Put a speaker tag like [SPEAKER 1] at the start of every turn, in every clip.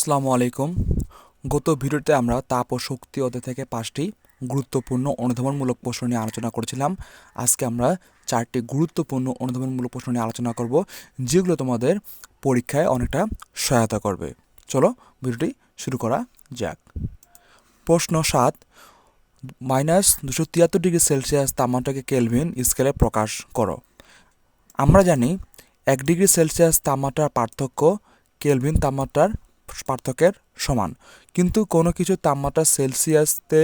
[SPEAKER 1] আসসালামু আলাইকুম। গত ভিডিওতে আমরা তাপ ও শক্তি অধ্যায় থেকে পাঁচটি গুরুত্বপূর্ণ অনুধাবনমূলক প্রশ্ন নিয়ে আলোচনা করেছিলাম। আজকে আমরা চারটি গুরুত্বপূর্ণ অনুধাবনমূলক প্রশ্ন নিয়ে আলোচনা করব, যেগুলো তোমাদের পরীক্ষায় অনেকটা সহায়তা করবে। চলো ভিডিওটি শুরু করা যাক। প্রশ্ন সাত, মাইনাস দুশো তিয়াত্তর ডিগ্রি সেলসিয়াস তাপমাত্রাকে কেলভিন স্কেলে প্রকাশ করো। আমরা জানি এক ডিগ্রি সেলসিয়াস তাপমাত্রার পার্থক্য কেলভিন তাপমাত্রার পার্থক্যের সমান। কিন্তু কোনো কিছু তাপমাত্রা সেলসিয়াসতে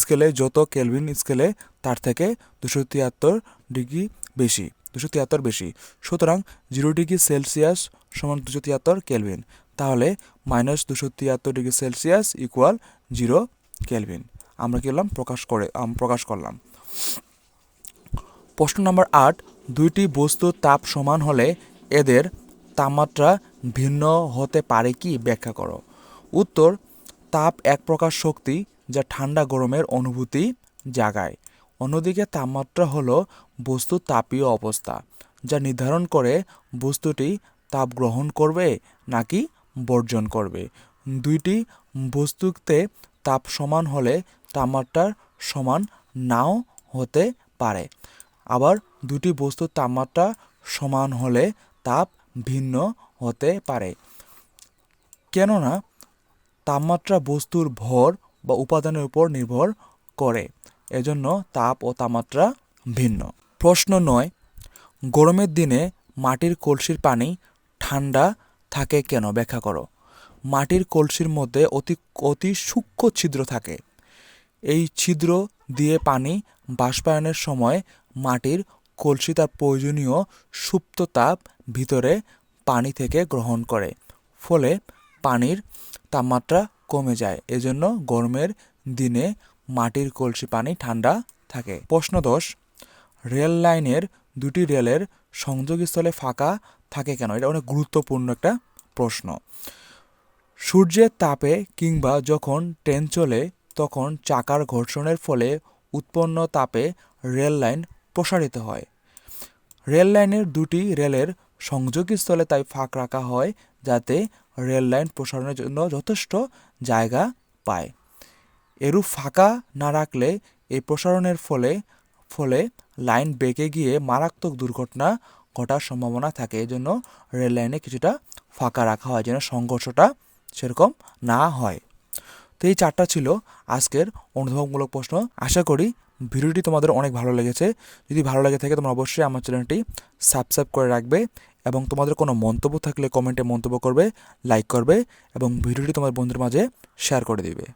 [SPEAKER 1] স্কেলে যত কেলভিন স্কেলে, তার থেকে দুশো তিয়াত্তর ডিগ্রি বেশি, দুশো তিয়াত্তর বেশি। সুতরাং জিরো ডিগ্রি সেলসিয়াস সমান দুশো তিয়াত্তর কেলভিন। তাহলে মাইনাস দুশো তিয়াত্তর degree Celsius equal zero Kelvin. আমরা কি প্রকাশ করে প্রকাশ করলাম। প্রশ্ন নম্বর আট, দুইটি বস্তুর তাপ সমান হলে এদের তাপমাত্রা ভিন্ন হতে পারে কি ব্যাখ্যা করো। উত্তর, তাপ এক প্রকার শক্তি যা ঠান্ডা গরমের অনুভূতি জাগায়। অন্যদিকে তাপমাত্রা হলো বস্তুর তাপীয় অবস্থা, যা নির্ধারণ করে বস্তুটি তাপ গ্রহণ করবে নাকি বর্জন করবে। দুইটি বস্তুতে তাপ সমান হলে তাপমাত্রার সমান নাও হতে পারে। আবার দুটি বস্তুর তাপমাত্রা সমান হলে তাপ ভিন্ন হতে পারে। কেননা, তাপমাত্রা বস্তুর ভর বা উপাদানের উপর নির্ভর করে, এজন্য তাপ ও তাপমাত্রা ভিন্ন। প্রশ্ন নয়, গরমের দিনে মাটির কলসির পানি ঠান্ডা থাকে কেন? ব্যাখ্যা করো। মাটির কলসির মধ্যে অতি অতি সূক্ষ্ম ছিদ্র থাকে। এই ছিদ্র দিয়ে পানি বাষ্পায়নের সময় মাটির কলসি তার প্রয়োজনীয় সুপ্ত তাপ ভিতরে পানি থেকে গ্রহণ করে, ফলে পানির তাপমাত্রা কমে যায়। এজন্য গরমের দিনে মাটির কলসি পানি ঠান্ডা থাকে। প্রশ্ন দশ রেল লাইনের দুটি রেলের সংযোগস্থলে ফাঁকা থাকে কেন? এটা অনেক গুরুত্বপূর্ণ একটা প্রশ্ন। সূর্যের তাপে কিংবা যখন ট্রেন চলে, তখন চাকার ঘর্ষণের ফলে উৎপন্ন তাপে রেল লাইন প্রসারিত হয়। রেল লাইনের দুটি রেলের সংযোগস্থলে তাই ফাঁক রাখা হয় যাতে রেল লাইন প্রসারণের জন্য যথেষ্ট জায়গা পায়। এরূপ ফাঁকা না রাখলে এই প্রসারণের ফলে ফলে লাইন বেঁকে গিয়ে মারাত্মক দুর্ঘটনা ঘটার সম্ভাবনা থাকে। এজন্য রেল লাইনে কিছুটা ফাঁকা রাখা হয় যেন সংঘর্ষটা সেরকম না হয়। তো এই চারটা ছিল আজকের অনুধাবনমূলক প্রশ্ন। আশা করি ভিডিওটি তোমাদের অনেক ভালো লেগেছে। যদি ভালো লেগে থাকে তোমরা অবশ্যই আমার চ্যানেলটি সাবস্ক্রাইব করে রাখবে এবং তোমাদের কোনো মন্তব্য থাকলে কমেন্টে মন্তব্য করবে লাইক করবে এবং ভিডিওটি তোমার বন্ধুর মাঝে শেয়ার করে দিবে।